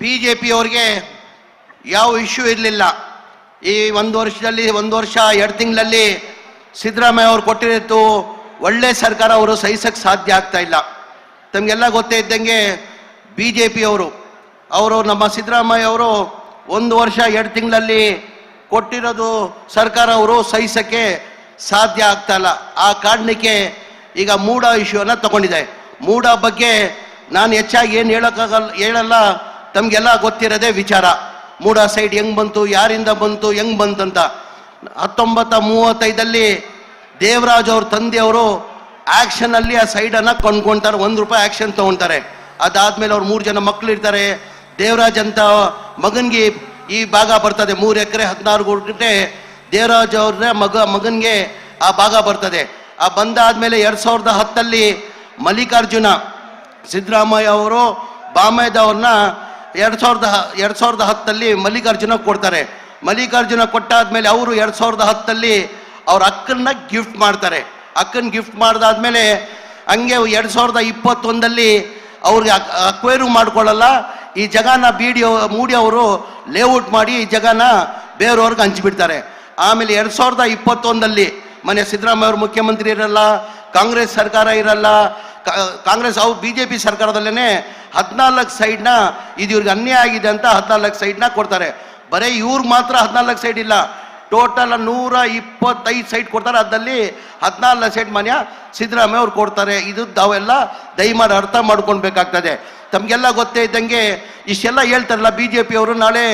B J ಪಿಯವ್ರಿಗೆ ಯಾವ issue ಇರಲಿಲ್ಲ. ಈ ಒಂದು ವರ್ಷದಲ್ಲಿ, ಒಂದು ವರ್ಷ, ಎರಡು ತಿಂಗಳಲ್ಲಿ ಸಿದ್ದರಾಮಯ್ಯ ಅವ್ರು ಕೊಟ್ಟಿರೋದು ಒಳ್ಳೆ ಸರ್ಕಾರ ಅವರು ಸಹಿಸಕ್ಕೆ ಸಾಧ್ಯ ಆಗ್ತಾ ಇಲ್ಲ. ತಮಗೆಲ್ಲ ಗೊತ್ತೇ ಇದ್ದಂಗೆ ಬಿ ಜೆ ಪಿಯವರು ಅವರು ನಮ್ಮ ಸಿದ್ದರಾಮಯ್ಯ ಅವರು ಒಂದು ವರ್ಷ, ಎರಡು ತಿಂಗಳಲ್ಲಿ ಕೊಟ್ಟಿರೋದು ಸರ್ಕಾರ ಅವರು ಸಹಿಸೋಕ್ಕೆ ಸಾಧ್ಯ ಆಗ್ತಾ ಇಲ್ಲ. ಆ ಕಾರಣಕ್ಕೆ ಈಗ ಮೂಡ ಇಶ್ಯೂನ ತಗೊಂಡಿದೆ ಮೂಡ ಬಗ್ಗೆ ನಾನು ಹೆಚ್ಚಾಗಿ ಏನು ಹೇಳೋಕ್ಕಾಗಲ್ಲ ಹೇಳಲ್ಲ. ತಮಗೆಲ್ಲ ಗೊತ್ತಿರದೇ ವಿಚಾರ. ಮೂಡ ಸೈಡ್ ಹೆಂಗ್ ಬಂತು, ಯಾರಿಂದ ಬಂತು, ಹೆಂಗ್ ಬಂತಂತ. ಹತ್ತೊಂಬತ್ತ ಮೂವತ್ತೈದಲ್ಲಿ ದೇವರಾಜ್ ಅವ್ರ ತಂದೆಯವರು ಆಕ್ಷನ್ ಅಲ್ಲಿ ಆ ಸೈಡ್ ಅನ್ನ ಕೊಂಡ್ಕೊಂತಾರೆ, ಒಂದ್ ರೂಪಾಯಿ ಆಕ್ಷನ್ ತಗೊಂತಾರೆ. ಅದಾದಮೇಲೆ ಅವ್ರು ಮೂರು ಜನ ಮಕ್ಳು ಇರ್ತಾರೆ ದೇವರಾಜ್ ಅಂತ ಮಗನಿಗೆ ಈ ಭಾಗ ಬರ್ತದೆ, ಮೂರು ಎಕರೆ, ಹದಿನಾರು ಗುಂಟೆ ದೇವರಾಜ್ ಅವ್ರ ಮಗ, ಮಗನಿಗೆ ಆ ಭಾಗ ಬರ್ತದೆ. ಆ ಬಂದಾದ್ಮೇಲೆ ಎರಡು ಸಾವಿರದ ಹತ್ತಲ್ಲಿ ಮಲ್ಲಿಕಾರ್ಜುನ, ಸಿದ್ದರಾಮಯ್ಯ ಅವರು ಬಾಮಯ್ಯದವ್ರನ್ನ ಎರಡ್ ಸಾವಿರದ ಎರಡು ಸಾವಿರದ ಹತ್ತಲ್ಲಿ ಮಲ್ಲಿಕಾರ್ಜುನ ಕೊಡ್ತಾರೆ. ಮಲ್ಲಿಕಾರ್ಜುನ ಕೊಟ್ಟಾದ್ಮೇಲೆ ಅವರು ಎರಡ್ ಸಾವಿರದ ಹತ್ತಲ್ಲಿ ಅವ್ರ ಅಕ್ಕನ್ನ ಗಿಫ್ಟ್ ಮಾಡ್ತಾರೆ. ಅಕ್ಕನ್ ಗಿಫ್ಟ್ ಮಾಡಿದಾದ್ಮೇಲೆ ಹಂಗೆ ಎರಡ್ ಸಾವಿರದ ಇಪ್ಪತ್ತೊಂದಲ್ಲಿ ಅವ್ರಿಗೆ ಅಕ್ವೈರು ಮಾಡ್ಕೊಳ್ಳಲ್ಲ. ಈ ಜಗನ ಬೀಡಿ ಮೂಡಿ ಅವರು ಲೇಔಟ್ ಮಾಡಿ ಈ ಜಗನ ಬೇರೆಯವ್ರಿಗೆ ಹಂಚಿಬಿಡ್ತಾರೆ. ಆಮೇಲೆ ಎರಡ್ ಸಾವಿರದ ಇಪ್ಪತ್ತೊಂದಲ್ಲಿ ಮನೆ ಸಿದ್ದರಾಮಯ್ಯ ಅವರು ಮುಖ್ಯಮಂತ್ರಿ ಇರಲ್ಲ, ಕಾಂಗ್ರೆಸ್ ಸರ್ಕಾರ ಇರಲ್ಲ ಕಾಂಗ್ರೆಸ್ ಅವ್ರು ಬಿ ಜೆ ಪಿ ಸರ್ಕಾರದಲ್ಲೇ ಹದಿನಾಲ್ಕು ಸೈಡ್ನ ಇದು ಇವ್ರಿಗೆ ಅನ್ಯಾಯ ಆಗಿದೆ ಅಂತ ಹದಿನಾಲ್ಕು ಸೈಡ್ನ ಕೊಡ್ತಾರೆ. ಬರೀ ಇವ್ರಿಗೆ ಮಾತ್ರ ಹದಿನಾಲ್ಕು ಸೈಡ್ ಇಲ್ಲ. ಟೋಟಲ್ ನೂರ ಇಪ್ಪತ್ತೈದು ಸೈಟ್ ಕೊಡ್ತಾರೆ. ಅದರಲ್ಲಿ ಹದಿನಾಲ್ಕು ಸೈಡ್ ಮನೆಯ ಸಿದ್ದರಾಮಯ್ಯ ಅವ್ರು ಕೊಡ್ತಾರೆ. ಇದು ತಾವೆಲ್ಲ ದಯಮಾಡಿ ಅರ್ಥ ಮಾಡ್ಕೊಳ್ಬೇಕಾಗ್ತದೆ. ತಮಗೆಲ್ಲ ಗೊತ್ತೇ ಇದ್ದಂಗೆ ಇಷ್ಟೆಲ್ಲ ಹೇಳ್ತಾರಲ್ಲ ಬಿ ಜೆ ಅವರು. ನಾಳೆ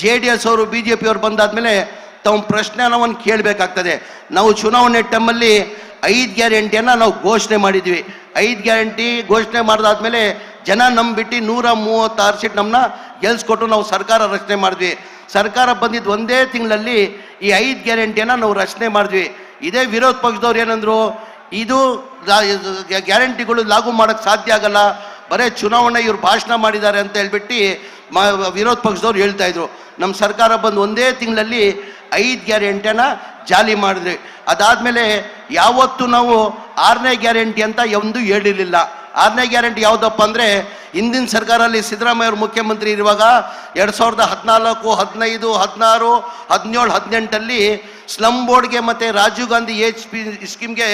ಜೆ ಡಿ ಎಸ್ ಅವರು ಬಿ ಜೆ ಪಿ ಬಂದಾದಮೇಲೆ ಬಂದಾದ್ಮೇಲೆ ತಾವು ಪ್ರಶ್ನೆ ಒಂದು ಕೇಳಬೇಕಾಗ್ತದೆ. ನಾವು ಚುನಾವಣೆ ಟೈಮಲ್ಲಿ ಐದು ಗ್ಯಾರಂಟಿಯನ್ನು ನಾವು ಘೋಷಣೆ ಮಾಡಿದ್ವಿ. ಐದು ಗ್ಯಾರಂಟಿ ಘೋಷಣೆ ಮಾಡಿದಾದ್ಮೇಲೆ ಜನ ನಂಬಿಟ್ಟು ನೂರ ಮೂವತ್ತಾರು ಸೀಟ್ ನಮ್ಮನ್ನ ಗೆಲ್ಸ್ಕೊಟ್ಟು ನಾವು ಸರ್ಕಾರ ರಚನೆ ಮಾಡಿದ್ವಿ. ಸರ್ಕಾರ ಬಂದಿದ್ದು ಒಂದೇ ತಿಂಗಳಲ್ಲಿ ಈ ಐದು ಗ್ಯಾರಂಟಿಯನ್ನು ನಾವು ರಚನೆ ಮಾಡಿದ್ವಿ. ಇದೇ ವಿರೋಧ ಪಕ್ಷದವ್ರು ಏನಂದ್ರು, ಇದು ಗ್ಯಾರಂಟಿಗಳು ಲಾಗು ಮಾಡೋಕ್ಕೆ ಸಾಧ್ಯ ಆಗಲ್ಲ. ಬರೇ ಚುನಾವಣೆ ಇವ್ರು ಭಾಷಣ ಮಾಡಿದ್ದಾರೆ ಅಂತ ಹೇಳ್ಬಿಟ್ಟು ಮ, ವಿರೋಧ ಪಕ್ಷದವ್ರು ಹೇಳ್ತಾ ಇದ್ರು. ನಮ್ಮ ಸರ್ಕಾರ ಬಂದು ಒಂದೇ ತಿಂಗಳಲ್ಲಿ ಐದು ಗ್ಯಾರಂಟಿಯನ್ನ ಜಾಲಿ ಮಾಡಿದ್ವಿ. ಅದಾದ್ಮೇಲೆ ಯಾವತ್ತು ನಾವು ಆರನೇ ಗ್ಯಾರಂಟಿ ಅಂತ ಎಂದು ಹೇಳಿರಲಿಲ್ಲ. ಆರನೇ ಗ್ಯಾರಂಟಿ ಯಾವುದಪ್ಪ ಅಂದರೆ ಹಿಂದಿನ ಸರ್ಕಾರಲ್ಲಿ ಸಿದ್ದರಾಮಯ್ಯ ಅವರು ಮುಖ್ಯಮಂತ್ರಿ ಇರುವಾಗ ಎರಡು ಸಾವಿರದ ಹದಿನಾಲ್ಕು, ಹದಿನೈದು, ಹದಿನಾರು, ಹದಿನೇಳು, ಹದಿನೆಂಟಲ್ಲಿ ಸ್ಲಮ್ ಬೋರ್ಡ್ಗೆ ಮತ್ತು ರಾಜೀವ್ ಗಾಂಧಿ ಎಚ್ ಪಿ ಸ್ಕೀಮ್ಗೆ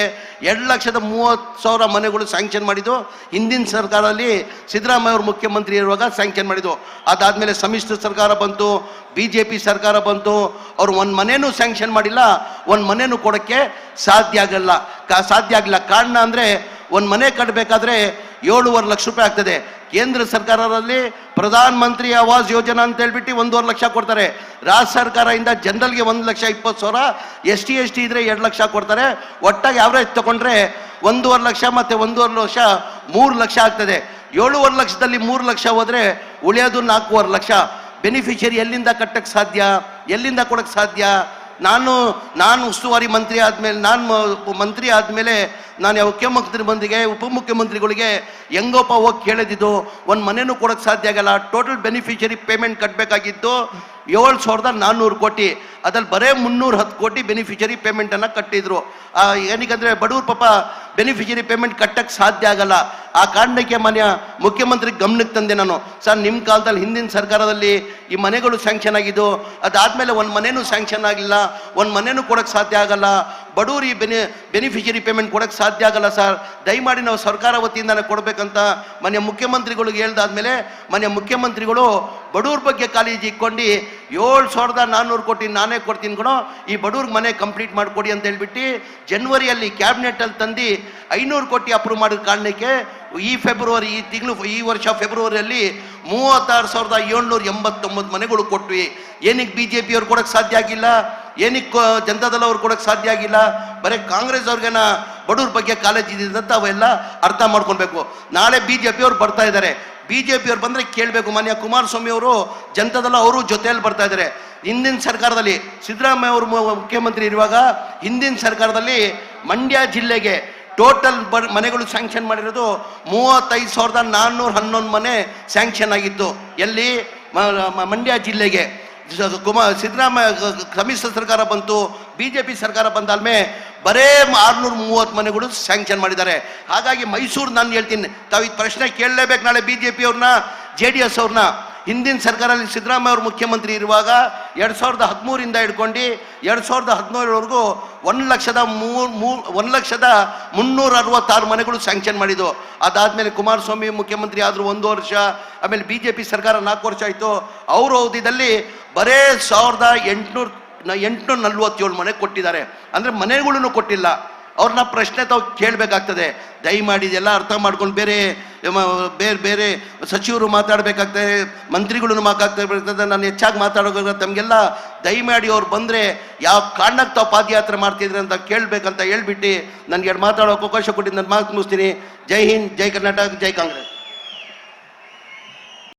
ಎರಡು ಲಕ್ಷದ ಮೂವತ್ತು ಸಾವಿರ ಮನೆಗಳು ಸ್ಯಾಂಕ್ಷನ್ ಮಾಡಿದ್ದು. ಹಿಂದಿನ ಸರ್ಕಾರದಲ್ಲಿ ಸಿದ್ದರಾಮಯ್ಯ ಅವರು ಮುಖ್ಯಮಂತ್ರಿ ಇರುವಾಗ ಸ್ಯಾಂಕ್ಷನ್ ಮಾಡಿದ್ದು. ಅದಾದಮೇಲೆ ಸಮ್ಮಿಶ್ರ ಸರ್ಕಾರ ಬಂತು ಬಿ ಜೆ ಪಿ ಸರ್ಕಾರ ಬಂತು. ಅವರು ಒಂದು ಮನೇನೂ ಸ್ಯಾಂಕ್ಷನ್ ಮಾಡಿಲ್ಲ, ಒಂದು ಮನೇನೂ ಕೊಡೋಕ್ಕೆ ಸಾಧ್ಯ ಆಗಲ್ಲ. ಸಾಧ್ಯ ಆಗಲ್ಲ ಕಾರಣ ಅಂದರೆ ಒಂದು ಮನೆ ಕಟ್ಟಬೇಕಾದ್ರೆ ಏಳುವರೆ ಲಕ್ಷ ರೂಪಾಯಿ ಆಗ್ತದೆ. ಕೇಂದ್ರ ಸರ್ಕಾರದಲ್ಲಿ ಪ್ರಧಾನ ಮಂತ್ರಿ ಆವಾಸ್ ಯೋಜನಾ ಅಂತ ಹೇಳ್ಬಿಟ್ಟು ಒಂದೂವರೆ ಲಕ್ಷ ಕೊಡ್ತಾರೆ. ರಾಜ್ಯ ಸರ್ಕಾರದಿಂದ ಜನರಲ್ಗೆ ಒಂದು ಲಕ್ಷ ಇಪ್ಪತ್ತು ಸಾವಿರ, ಎಸ್ ಟಿ ಎಸ್ ಟಿ ಇದ್ರೆ ಎರಡು ಲಕ್ಷ ಕೊಡ್ತಾರೆ. ಒಟ್ಟಾಗಿ ಆವ್ರೇಜ್ ತಗೊಂಡ್ರೆ ಒಂದೂವರೆ ಲಕ್ಷ ಮತ್ತೆ ಒಂದೂವರೆ ಲಕ್ಷ ಮೂರು ಲಕ್ಷ ಆಗ್ತದೆ. ಏಳುವರೆ ಲಕ್ಷದಲ್ಲಿ ಮೂರು ಲಕ್ಷ ಹೋದ್ರೆ ಉಳಿಯೋದು ನಾಲ್ಕೂವರೆ ಲಕ್ಷ. ಬೆನಿಫಿಷರಿ ಎಲ್ಲಿಂದ ಕಟ್ಟಕ್ಕೆ ಸಾಧ್ಯ? ಎಲ್ಲಿಂದ ಕೊಡಕ್ಕೆ ಸಾಧ್ಯ? ನಾನು ನಾನು ಉಸ್ತುವಾರಿ ಮಂತ್ರಿ ಆದಮೇಲೆ, ನಾನು ಮಂತ್ರಿ ಆದಮೇಲೆ ನಾನು ಯಾವ ಮುಖ್ಯಮಂತ್ರಿ ಬಂದಿಗೆ, ಉಪಮುಖ್ಯಮಂತ್ರಿಗಳಿಗೆ ಹೆಂಗೋಪ ಹೋಗಿ ಕೇಳಿದ್ದು ಒಂದು ಮನೆನೂ ಕೊಡೋಕ್ಕೆ ಸಾಧ್ಯ ಆಗಲ್ಲ ಟೋಟಲ್ ಬೆನಿಫಿಷರಿ ಪೇಮೆಂಟ್ ಕಟ್ಟಬೇಕಾಗಿದ್ದು ಏಳು ಸಾವಿರದ ನಾನ್ನೂರು ಕೋಟಿ, ಅದ್ರಲ್ಲಿ ಬರೇ ಮುನ್ನೂರು ಹತ್ತು ಕೋಟಿ ಬೆನಿಫಿಷರಿ ಪೇಮೆಂಟನ್ನು ಕಟ್ಟಿದ್ರು. ಏನಕ್ಕಂದ್ರೆ ಬಡವ್ರ ಪಾಪ ಬೆನಿಫಿಷರಿ ಪೇಮೆಂಟ್ ಕಟ್ಟಕ್ಕೆ ಸಾಧ್ಯ ಆಗಲ್ಲ. ಆ ಕಾರಣಕ್ಕೆ ಮನೆಯ ಮುಖ್ಯಮಂತ್ರಿ ಗಮನಕ್ಕೆ ತಂದೆ ನಾನು. ಸರ್ ನಿಮ್ಮ ಕಾಲದಲ್ಲಿ ಹಿಂದಿನ ಸರ್ಕಾರದಲ್ಲಿ ಈ ಮನೆಗಳು ಸ್ಯಾಂಕ್ಷನ್ ಆಗಿದ್ದು, ಅದಾದಮೇಲೆ ಒಂದು ಮನೆಯೂ ಸ್ಯಾಂಕ್ಷನ್ ಆಗಿಲ್ಲ ಒಂದು ಮನೆಯೂ ಕೊಡೋಕ್ಕೆ ಸಾಧ್ಯ ಆಗಲ್ಲ. ಬಡವ್ರು ಈ ಬೆನಿ ಬೆನಿಫಿಷರಿ ಪೇಮೆಂಟ್ ಕೊಡಕ್ಕೆ ಸಾಧ್ಯ ಆಗಲ್ಲ ಸರ್ ದಯಮಾಡಿ ನಾವು ಸರ್ಕಾರ ವತಿಯಿಂದನೇ ಕೊಡಬೇಕಂತ ಮನೆಯ ಮುಖ್ಯಮಂತ್ರಿಗಳಿಗೆ ಹೇಳ್ದಾದ್ಮೇಲೆ, ಮನೆಯ ಮುಖ್ಯಮಂತ್ರಿಗಳು ಬಡವ್ರ ಬಗ್ಗೆ ಕಾಳಜಿ ಇಕ್ಕೊಂಡು ಏಳು ಸಾವಿರದ ನಾನ್ನೂರು ಕೋಟಿ ನಾನೇ ಕೊಡ್ತೀನಿ ಕಣೋ, ಈ ಬಡವ್ರಿಗೆ ಮನೆ ಕಂಪ್ಲೀಟ್ ಮಾಡಿಕೊಡಿ ಅಂತ ಹೇಳ್ಬಿಟ್ಟು ಜನ್ವರಿಯಲ್ಲಿ ಕ್ಯಾಬಿನೆಟಲ್ಲಿ ತಂದು ಐನೂರು ಕೋಟಿ ಅಪ್ರೂವ್ ಮಾಡಿದ ಕಾರಣಕ್ಕೆ ಈ ಫೆಬ್ರವರಿ, ಈ ತಿಂಗಳು, ಈ ವರ್ಷ ಫೆಬ್ರವರಿಯಲ್ಲಿ ಮೂವತ್ತಾರು ಸಾವಿರದ ಏಳ್ನೂರ ಎಂಬತ್ತೊಂಬತ್ತು ಮನೆಗಳು ಕೊಟ್ವಿ. ಏನಕ್ಕೆ ಬಿ ಜೆ ಪಿಯವ್ರು ಕೊಡೋಕ್ಕೆ ಸಾಧ್ಯ ಆಗಿಲ್ಲ? ಏನಕ್ಕೆ ಜನತಾದಳ ಅವ್ರು ಕೊಡೋಕ್ಕೆ ಸಾಧ್ಯ ಆಗಿಲ್ಲ, ಬರೀ ಕಾಂಗ್ರೆಸ್ ಅವ್ರಿಗೇನ ಬಡವ್ರ ಬಗ್ಗೆ ಕಾಲೇಜ್ ಇದೆ ಅಂತ ಅವೆಲ್ಲ ಅರ್ಥ ಮಾಡ್ಕೊಳ್ಬೇಕು. ನಾಳೆ ಬಿ ಜೆ ಪಿಯವ್ರು ಬರ್ತಾ ಇದ್ದಾರೆ ಬಿ ಜೆ ಪಿಯವ್ರು ಬಂದರೆ ಕೇಳಬೇಕು. ಮಾನ್ಯ ಕುಮಾರಸ್ವಾಮಿ ಅವರು ಜನತಾದಲ್ಲ ಅವರು ಜೊತೆಯಲ್ಲಿ ಬರ್ತಾ ಇದ್ದಾರೆ ಹಿಂದಿನ ಸರ್ಕಾರದಲ್ಲಿ ಸಿದ್ದರಾಮಯ್ಯ ಅವರು ಮುಖ್ಯಮಂತ್ರಿ ಇರುವಾಗ ಹಿಂದಿನ ಸರ್ಕಾರದಲ್ಲಿ ಮಂಡ್ಯ ಜಿಲ್ಲೆಗೆ ಟೋಟಲ್ ಬ, ಮನೆಗಳು ಸ್ಯಾಂಕ್ಷನ್ ಮಾಡಿರೋದು ಮೂವತ್ತೈದು ಸಾವಿರದ ನಾನ್ನೂರ ಹನ್ನೊಂದು ಮನೆ ಸ್ಯಾಂಕ್ಷನ್ ಆಗಿತ್ತು. ಎಲ್ಲಿ? ಮಂಡ್ಯ ಜಿಲ್ಲೆಗೆ. ಕುಮಾರ್ ಸಿದ್ದರಾಮಯ್ಯ ಸಮ್ಮಿಶ್ರ ಸರ್ಕಾರ ಬಂತು ಬಿ ಜೆ ಪಿ ಸರ್ಕಾರ ಬಂದಾದ್ಮೆ ಬರೇ ಆರ್ನೂರ ಮೂವತ್ತು ಮನೆಗಳು ಸ್ಯಾಂಕ್ಷನ್ ಮಾಡಿದ್ದಾರೆ. ಹಾಗಾಗಿ ಮೈಸೂರು ನಾನು ಹೇಳ್ತೀನಿ, ತಾವು ಈ ಪ್ರಶ್ನೆ ಕೇಳಲೇಬೇಕು ನಾಳೆ ಬಿ ಜೆ ಪಿ ಅವ್ರನ್ನ ಜೆ ಡಿ ಎಸ್ ಅವ್ರನ್ನ. ಹಿಂದಿನ ಸರ್ಕಾರದಲ್ಲಿ ಸಿದ್ದರಾಮಯ್ಯ ಅವರು ಮುಖ್ಯಮಂತ್ರಿ ಇರುವಾಗ ಎರಡು ಸಾವಿರದ ಹದಿಮೂರಿಂದ ಹಿಡ್ಕೊಂಡು ಎರಡು ಸಾವಿರದ ಹದಿನೇಳವರೆಗೂ ಒಂದು ಲಕ್ಷದ ಮೂರು ಮೂ ಒಂದು ಲಕ್ಷದ ಮುನ್ನೂರ ಅರವತ್ತಾರು ಮನೆಗಳು ಸ್ಯಾಂಕ್ಷನ್ ಮಾಡಿದ್ದು. ಅದಾದಮೇಲೆ ಕುಮಾರಸ್ವಾಮಿ ಮುಖ್ಯಮಂತ್ರಿ ಆದರೂ ಒಂದು ವರ್ಷ, ಆಮೇಲೆ ಬಿ ಜೆ ಪಿ ಸರ್ಕಾರ ನಾಲ್ಕು ವರ್ಷ ಆಯಿತು. ಅವ್ರ ಅವಧಿದಲ್ಲಿ ಬರೇ ಸಾವಿರದ ಎಂಟುನೂರ ಎಂಟುನೂರ ನಲ್ವತ್ತೇಳು ಮನೆ ಕೊಟ್ಟಿದ್ದಾರೆ. ಅಂದರೆ ಮನೆಗಳನ್ನು ಕೊಟ್ಟಿಲ್ಲ. ಅವ್ರನ್ನ ಪ್ರಶ್ನೆ ತಾವು ಕೇಳಬೇಕಾಗ್ತದೆ. ದಯಮಾಡಿ ಇದೆಲ್ಲ ಅರ್ಥ ಮಾಡ್ಕೊಂಡು ಬೇರೆ ಬೇರೆ ಬೇರೆ ಸಚಿವರು ಮಾತಾಡಬೇಕಾಗ್ತದೆ ಮಂತ್ರಿಗಳನ್ನು ಮಾತಾಡ್ತಾ ನಾನು ಹೆಚ್ಚಾಗಿ ಮಾತಾಡೋವಾಗ ತಮಗೆಲ್ಲ ದಯಮಾಡಿ ಅವ್ರು ಬಂದರೆ ಯಾವ ಕಾರಣಕ್ಕೆ ತಾವು ಪಾದಯಾತ್ರೆ ಮಾಡ್ತಿದ್ರಿ ಅಂತ ಕೇಳಬೇಕಂತ ಹೇಳ್ಬಿಟ್ಟು ನನಗೆ ಎರಡು ಮಾತಾಡೋಕೆ ಅವಕಾಶ ಕೊಟ್ಟಿದ್ದು, ನಾನು ಮಾತು ಮುಗಿಸ್ತೀನಿ. ಜೈ ಹಿಂದ್, ಜೈ ಕರ್ನಾಟಕ, ಜೈ ಕಾಂಗ್ರೆಸ್.